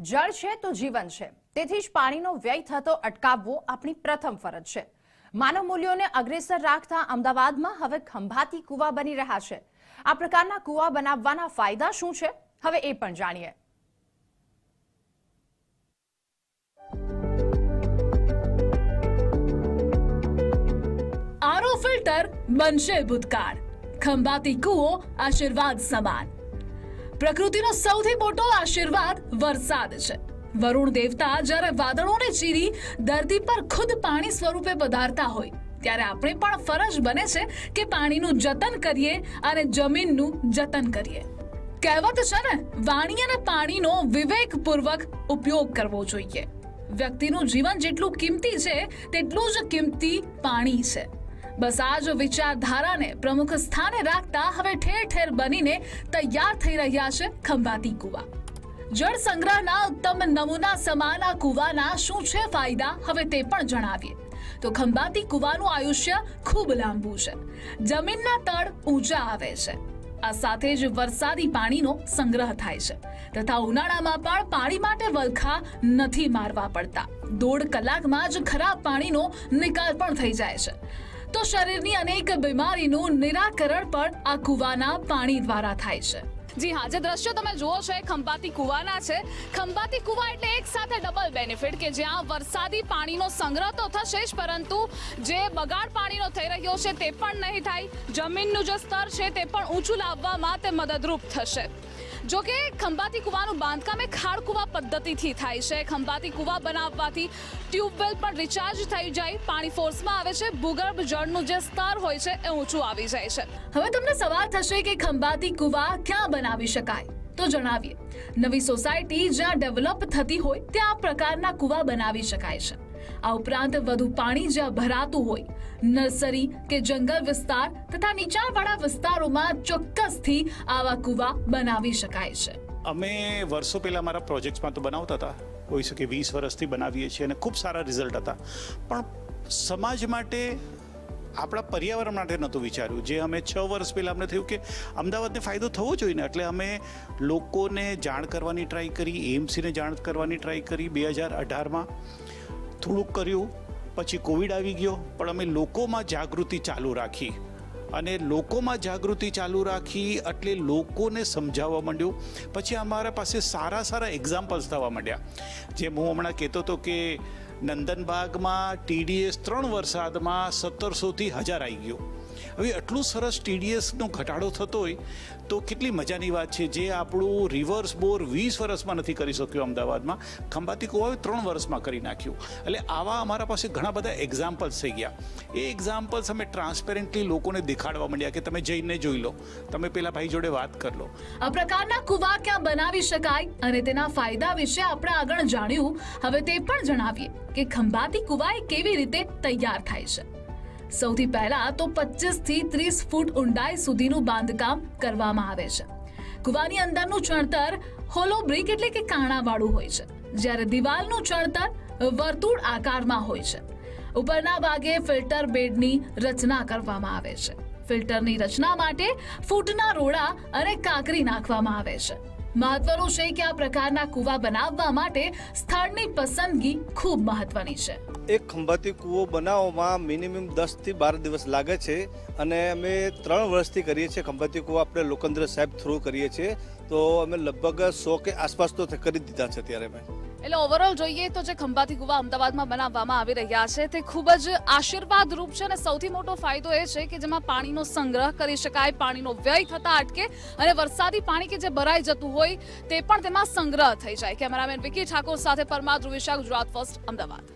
જળ છે તો જીવન છે. તેથી જ પાણીનો વ્યય થતો અટકાવવો આપણી પ્રથમ ફરજ છે. માનવ મૂલ્યોને અગ્રેસર રાખતા અમદાવાદમાં હવે ખંભાતી કૂવા બની રહ્યા છે. આ પ્રકારના કૂવા બનાવવાના ફાયદા શું છે? હવે એ પણ જાણીએ. આરો ફિલ્ટર, બનશે ભૂતકાળ. ખંભાતી કૂવો આશીર્વાદ સમાન. પ્રકૃતિનો સૌથી મોટો આશીર્વાદ વરસાદ છે. વરુણ દેવતા જ્યારે વાદળોને ચીરી, ધરતી પર ખુદ પાણી સ્વરૂપે પધારતા હોય, ત્યારે આપણે પણ ફરજ બને છે કે પાણીનું જતન કરીએ અને જમીનનું જતન કરીએ. કહેવત છે ને, વાણી અને પાણીનો વિવેકપૂર્વક ઉપયોગ કરવો જોઈએ. વ્યક્તિનું જીવન જેટલું કિંમતી છે, તેટલું જ કિંમતી પાણી છે. બસ આ જ વિચારધારાને પ્રમુખ સ્થાને રાખતા હવે ઠેર ઠેર બનીને તૈયાર થઈ રહ્યા છે ખંભાતી કુવા. જળ સંગ્રહના ઉત્તમ નમૂના સમાન આ કુવાના શું છે ફાયદા હવે તે પણ જણાવીએ. તો ખંભાતી કુવાનું આયુષ્ય ખૂબ લાંબુ છે. જમીનના તળ ઊંચા આવે છે. આ સાથે જ વરસાદી પાણીનો સંગ્રહ થાય છે. તથા ઉનાળામાં પણ પાણી માટે વલખા નથી મારવા પડતા. દોઢ કલાકમાં જ ખરાબ પાણીનો નિકાલ પણ થઈ જાય છે. તો શરીરની અનેક બીમારીનું નિરાકરણ પણ આ કુવાના પાણી દ્વારા થાય છે. જી હા, જે દ્રશ્યો તમે જુઓ છો એ ખંભાતી કુવાના છે. ખંભાતી કુવા એટલે એક સાથે ડબલ બેનિફિટ કે જ્યાં વરસાદી પાણીનો સંગ્રહ તો થશે જ, પરંતુ જે બગાડ પાણીનો થઈ રહ્યો છે તે પણ નહીં થાય. જમીનનું જે સ્તર છે તે પણ ઊંચું લાવવામાં તે મદદરૂપ થશે. જો કે ખંભાતી કુવાનું બાંધકામ એ ખાડ કુવા પદ્ધતિથી થાય છે. ખંભાતી કુવા બનાવવાથી ટ્યુબવેલ પણ રિચાર્જ થઈ જાય. પાણી ફોર્સમાં આવે છે. ભૂગર્ભ જળનું જે સ્તર હોય છે એ ઊંચું આવી જાય છે. હવે તમને સવાલ થશે કે ખંભાતી કુવા ક્યાં બનાવી શકાય? તો જણાવીએ. નવી સોસાયટી જ્યાં ડેવલપ થતી હોય, ત્યાં આ પ્રકારના કુવા બનાવી શકાય છે. આ ઉપરાંત વધુ પાણી જ્યાં ભરાતું હોય, નર્સરી કે જંગલ વિસ્તાર તથા નીચાણવાળા વિસ્તારોમાં ચોક્કસથી આવા કુવા બનાવી શકાય છે. અમે વર્ષો પહેલાં મારા પ્રોજેક્ટ્સમાં તો બનાવતા હતા. હોઈ શકે વીસ વર્ષથી બનાવીએ છીએ અને ખૂબ સારા રિઝલ્ટ હતા. પણ સમાજ માટે, આપણા પર્યાવરણ માટે નહોતું વિચાર્યું. જે અમે છ વર્ષ પહેલાં અમને થયું કે અમદાવાદને ફાયદો થવો જોઈએ ને, એટલે અમે લોકોને જાણ કરવાની ટ્રાય કરી એમસીને જાણ કરવાની ટ્રાય કરી બે હજાર અઢારમાં. થોડુંક કર્યું, પછી કોવિડ આવી ગયો. પણ અમે લોકોમાં જાગૃતિ ચાલુ રાખી. અને લોકોમાં જાગૃતિ ચાલુ રાખી એટલે લોકોને સમજાવવા માંડ્યું. પછી અમારા પાસે સારા સારા એક્ઝામ્પલ્સ થવા માંડ્યા. જેમ હું હમણાં કહેતો હતો કે નંદનબાગમાં ટીડીએસ ત્રણ વરસાદમાં સત્તરસોથી હજાર આવી ગયો. હવે એટલું સરસ ટીડીએસનો ઘટાડો થતો હોય તો કેટલી મજાની વાત છે જે આપણું રિવર્સ બોર વીસ વર્ષમાં નથી કરી શક્યું અમદાવાદમાં. ખંભાતી કુવાએ ત્રણ વર્ષમાં કરી નાખ્યું. એટલે આવા અમારા પાસે ઘણા બધા એક્ઝામ્પલ્સ થઈ ગયા. એ એક્ઝામ્પલ્સ અમે ટ્રાન્સપેરન્ટલી લોકોને દેખાડવા માંડ્યા કે તમે જઈને જોઈ લો. તમે પેલા ભાઈ જોડે વાત કરી લો. આ પ્રકારના કુવા ક્યાં બનાવી શકાય અને તેના ફાયદા વિશે આપણે આગળ જાણ્યું. હવે તે પણ જણાવીએ કે ખંભાતી કુવા કેવી રીતે તૈયાર થાય છે. સૌથી પહેલા તો 25 થી 30 ફૂટ ઊંડાઈ સુધીનું બાંધકામ કરવામાં આવે છે. કુવાની અંદરનું ચણતર હોલો બ્રિક એટલે કે કાણાવાળું હોય છે. જ્યારે દિવાલનું ચણતર વર્તુળ આકારમાં હોય છે. ઉપરના ભાગે ફિલ્ટર બેડની રચના કરવામાં આવે છે. ફિલ્ટરની રચના માટે ફૂટના રોડા અને કાંકરી નાખવામાં આવે છે. મહત્વનું છે કે આ પ્રકારના કુવા બનાવવા માટે સ્થળની પસંદગી ખૂબ મહત્વની છે. એક ખંભાતી કૂવો બનાવવામાં મિનિમમ દસથી બાર દિવસ લાગે છે અને અમે ત્રણ વર્ષથી કરીએ છીએ ખંભાતી કૂવો. આપણે લોકેન્દ્ર સાહેબ થ્રુ કરીએ છીએ. તો અમે લગભગ સો કે આસપાસ તો કરી દીધા છે અત્યારે અમે. એટલે ઓવરઓલ જોઈએ તો જે ખંભાતી કુવા અમદાવાદમાં બનાવવામાં આવી રહ્યા છે, તે ખૂબ જ આશીર્વાદ રૂપ છે અને સૌથી મોટો ફાયદો એ છે કે જેમાં પાણીનો સંગ્રહ કરી શકાય, પાણીનો વ્યય થતા અટકે અને વરસાદી પાણી કે જે ભરાઈ જતું હોય તે પણ તેમાં સંગ્રહ થઈ જાય. કેમેરામેન વિકી ઠાકોર સાથે પરમાર ધ્રુવિશા ગુજરાત ફર્સ્ટ અમદાવાદ.